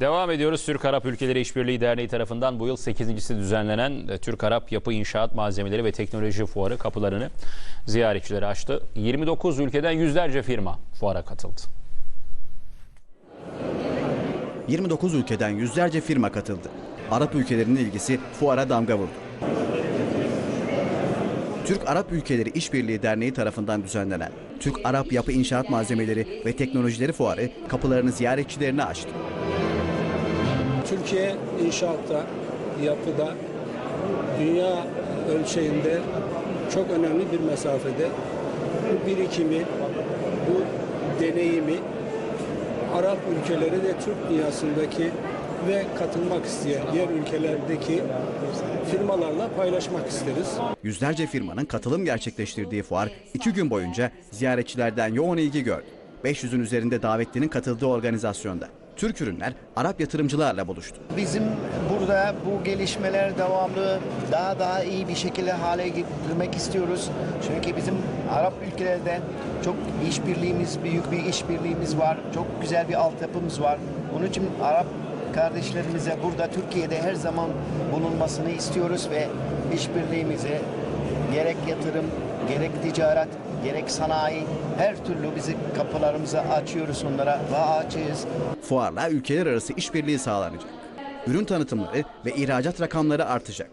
Devam ediyoruz. Türk-Arap Ülkeleri İşbirliği Derneği tarafından bu yıl 8.si düzenlenen e, Türk-Arap Yapı İnşaat Malzemeleri ve Teknoloji Fuarı kapılarını ziyaretçilere açtı. 29 ülkeden yüzlerce firma fuara katıldı. 29 ülkeden yüzlerce firma katıldı. Arap ülkelerinin ilgisi fuara damga vurdu. Türk-Arap Ülkeleri İşbirliği Derneği tarafından düzenlenen Türk-Arap Yapı İnşaat Malzemeleri ve Teknolojileri Fuarı kapılarını ziyaretçilerine açtı. Türkiye inşaatta, yapıda, dünya ölçeğinde çok önemli bir mesafede. Bu birikimi, bu deneyimi Arap ülkeleri de Türk dünyasındaki ve katılmak isteyen diğer ülkelerdeki firmalarla paylaşmak isteriz. Yüzlerce firmanın katılım gerçekleştirdiği fuar iki gün boyunca ziyaretçilerden yoğun ilgi gördü. 500'ün üzerinde davetlinin katıldığı organizasyonda Türk ürünler Arap yatırımcılarla buluştu. Bizim burada bu gelişmeler devamlı daha daha iyi bir şekilde hale getirmek istiyoruz. Çünkü bizim Arap ülkelerde çok işbirliğimiz, büyük bir işbirliğimiz var. Çok güzel bir altyapımız var. Onun için Arap kardeşlerimize burada Türkiye'de her zaman bulunmasını istiyoruz ve işbirliğimizi gerek yatırım, gerek ticaret, gerek sanayi her türlü bizi kapılarımızı açıyoruz onlara ve açığız. Fuarla ülkeler arası işbirliği sağlanacak. Ürün tanıtımları ve ihracat rakamları artacak.